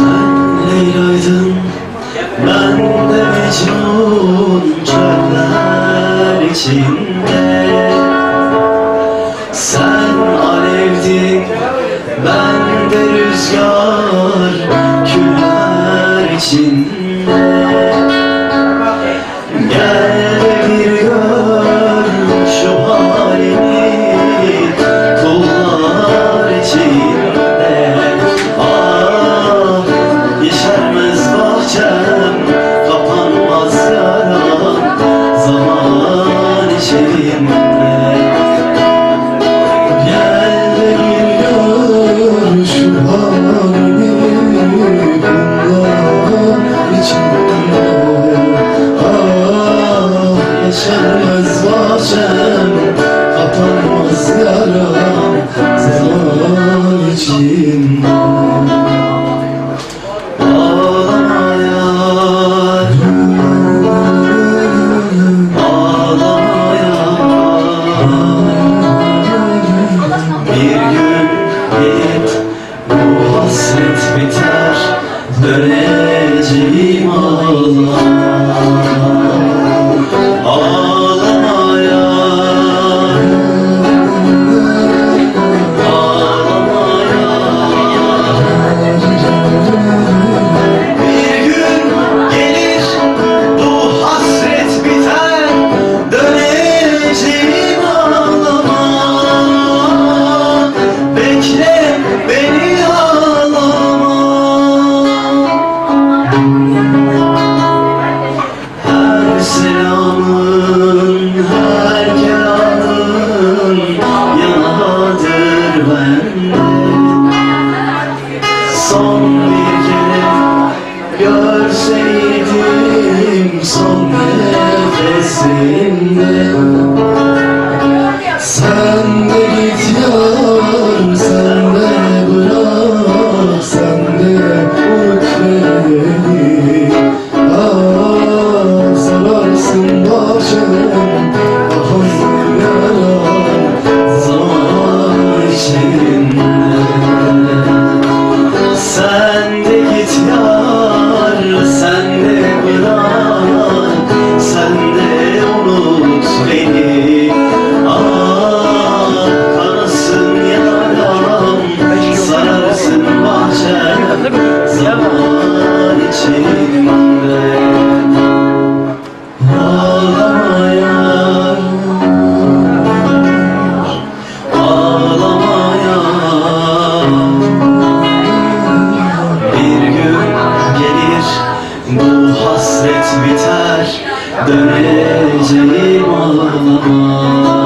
sun. Geçemez bahçem Kapanmaz yaram Zaman içinde. Ağlama yar. Ağlama yar Bir gün Bu hasret biter Döneceğim ağlar son bir kere. Görseydim son nefesimde. biter. Döneceğim ağlama.